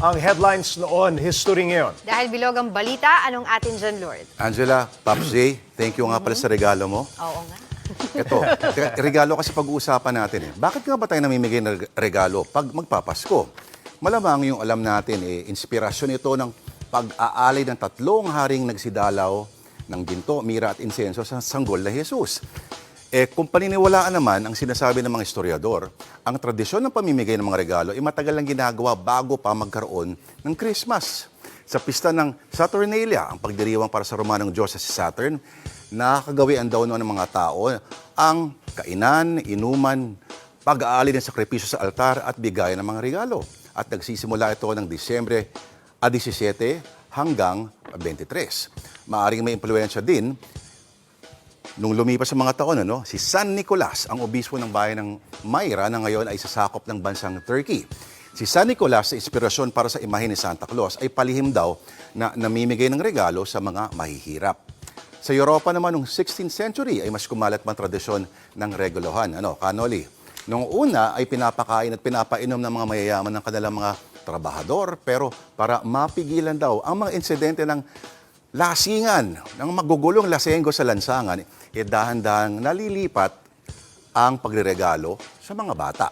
ang headlines noon, history ngayon. Dahil bilog ang balita, anong atin dyan, Lord? Angela, Pops J, thank you nga pala sa regalo mo. Oo nga. Ito, re- regalo kasi pag-uusapan natin eh. Bakit nga ba tayo namimigay ng reg- regalo pag magpapasko? Malamang yung alam natin eh, inspirasyon ito ng pag-aalay ng tatlong haring nagsidalaw ng ginto, mira at insenso sa sanggol na Jesus. Eh, kung paniniwalaan naman ang sinasabi ng mga historiador, ang tradisyon ng pamimigay ng mga regalo ay matagal lang ginagawa bago pa magkaroon ng Christmas. Sa pista ng Saturnalia, ang pagdiriwang para sa Romanong Diyos si Saturn, nakakagawian daw noon ng mga tao ang kainan, inuman, pag-aali ng sakripisyo sa altar at bigayan ng mga regalo. At nagsisimula ito ng Disyembre a 17 hanggang 23. Maaring may impluensya din Nung lumipas ang mga taon, ano, si San Nicolas, ang obispo ng bayan ng Mayra na ngayon ay sasakop ng bansang Turkey. Si San Nicolas, sa inspirasyon para sa imahe ni Santa Claus, ay palihim daw na namimigay ng regalo sa mga mahihirap. Sa Europa naman, noong 16th century, ay mas kumalat man tradisyon ng regalohan. Ano, kanoli. Noong una ay pinapakain at pinapainom ng mga mayayaman ng kanilang mga trabahador, pero para mapigilan daw ang mga insidente ng lasingan, ng magugulong lasenggo sa lansangan, eh dahan-dahang nalilipat ang pagreregalo sa mga bata.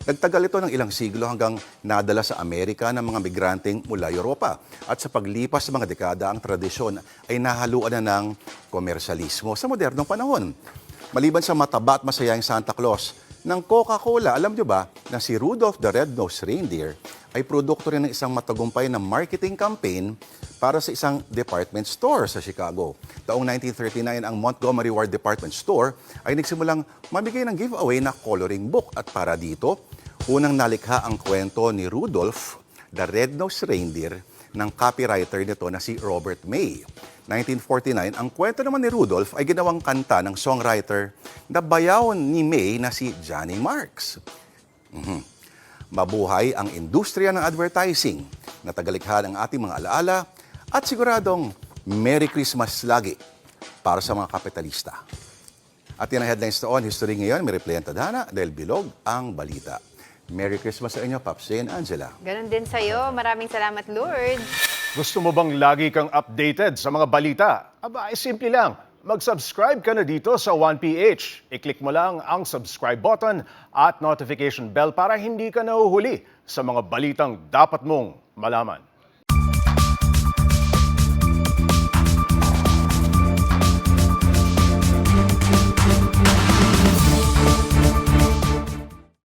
Nagtagal ito ng ilang siglo hanggang nadala sa Amerika ng mga migranteng mula Europa. At sa paglipas ng mga dekada, ang tradisyon ay nahaluan na ng komersalismo sa modernong panahon. Maliban sa mataba at masayang Santa Claus, ng Coca-Cola, alam nyo ba na si Rudolph the Red-Nosed Reindeer ay produkto rin ng isang matagumpay na marketing campaign para sa isang department store sa Chicago. Taong 1939, ang Montgomery Ward Department Store ay nagsimulang mamigay ng giveaway na coloring book. At para dito, unang nalikha ang kwento ni Rudolph, the Red-Nosed Reindeer, ng copywriter nito na si Robert May. 1949, ang kwento naman ni Rudolph ay ginawang kanta ng songwriter na bayaw ni May na si Johnny Marks. Mhm. Mabuhay ang industriya ng advertising na tagalikha ng ating mga alaala at siguradong Merry Christmas lagi para sa mga kapitalista. At yan ang headlines noon. History ngayon, may replay ang tadhana dahil bilog ang balita. Merry Christmas sa inyo, Paps and Angela. Ganon din sa'yo. Maraming salamat, Lord. Gusto mo bang lagi kang updated sa mga balita? Aba, ay simple lang. Mag-subscribe ka na dito sa 1PH. I-click mo lang ang subscribe button at notification bell para hindi ka nahuhuli sa mga balitang dapat mong malaman.